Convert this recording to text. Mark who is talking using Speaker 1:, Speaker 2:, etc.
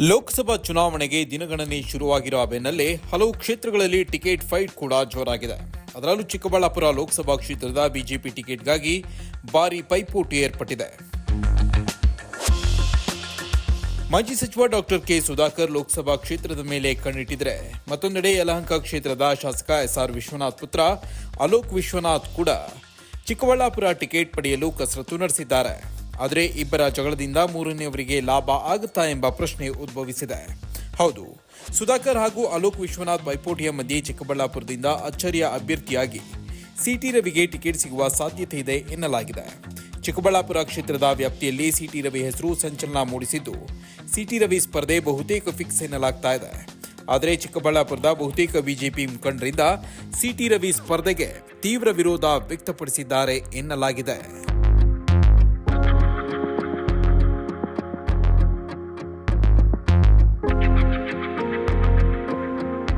Speaker 1: ಲೋಕಸಭಾ ಚುನಾವಣೆಗೆ ದಿನಗಣನೆ ಶುರುವಾಗಿರುವ ಬೆನ್ನಲ್ಲೇ ಹಲವು ಕ್ಷೇತ್ರಗಳಲ್ಲಿ ಟಿಕೆಟ್ ಫೈಟ್ ಕೂಡ ಜೋರಾಗಿದೆ. ಅದರಲ್ಲೂ ಚಿಕ್ಕಬಳ್ಳಾಪುರ ಲೋಕಸಭಾ ಕ್ಷೇತ್ರದ ಬಿಜೆಪಿ ಟಿಕೆಟ್ಗಾಗಿ ಭಾರಿ ಪೈಪೋಟಿ ಏರ್ಪಟ್ಟಿದೆ. ಮಾಜಿ ಸಚಿವ ಡಾಕ್ಟರ್ ಕೆ ಸುಧಾಕರ್ ಲೋಕಸಭಾ ಕ್ಷೇತ್ರದ ಮೇಲೆ ಕಣ್ಣಿಟ್ಟಿದ್ರೆ. ಮತ್ತೊಂದೆಡೆ ಯಲಹಂಕ ಕ್ಷೇತ್ರದ ಶಾಸಕ ಎಸ್ಆರ್ ವಿಶ್ವನಾಥ್ ಪುತ್ರ ಅಲೋಕ್ ವಿಶ್ವನಾಥ್ ಕೂಡ ಚಿಕ್ಕಬಳ್ಳಾಪುರ ಟಿಕೆಟ್ ಪಡೆಯಲು ಕಸರತ್ತು ನಡೆಸಿದ್ದಾರೆ. ಆದರೆ ಇಬ್ಬರ ಜಗಳದಿಂದ ಮೂರನೆಯವರಿಗೆ ಲಾಭ ಆಗುತ್ತಾ ಎಂಬ ಪ್ರಶ್ನೆ ಉದ್ಭವಿಸಿದೆ. ಹೌದು, ಸುಧಾಕರ್ ಹಾಗೂ ಅಲೋಕ್ ವಿಶ್ವನಾಥ್ ಪೈಪೋಟಿಯ ಮಧ್ಯೆ ಚಿಕ್ಕಬಳ್ಳಾಪುರದಿಂದ ಅಚ್ಚರಿಯ ಅಭ್ಯರ್ಥಿಯಾಗಿ ಸಿಟಿ ರವಿಗೆ ಟಿಕೆಟ್ ಸಿಗುವ ಸಾಧ್ಯತೆ ಇದೆ ಎನ್ನಲಾಗಿದೆ. ಚಿಕ್ಕಬಳ್ಳಾಪುರ ಕ್ಷೇತ್ರದ ವ್ಯಾಪ್ತಿಯಲ್ಲಿ ಸಿಟಿ ರವಿ ಹೆಸರು ಸಂಚಲನ ಮೂಡಿಸಿದ್ದು, ಸಿಟಿ ರವಿ ಸ್ಪರ್ಧೆ ಬಹುತೇಕ ಫಿಕ್ಸ್ ಎನ್ನಲಾಗ್ತಾ ಇದೆ. ಆದರೆ ಚಿಕ್ಕಬಳ್ಳಾಪುರದ ಬಹುತೇಕ ಬಿಜೆಪಿ ಮುಖಂಡರಿಂದ ಸಿಟಿ ರವಿ ಸ್ಪರ್ಧೆಗೆ ತೀವ್ರ ವಿರೋಧ ವ್ಯಕ್ತಪಡಿಸಿದ್ದಾರೆ ಎನ್ನಲಾಗಿದೆ.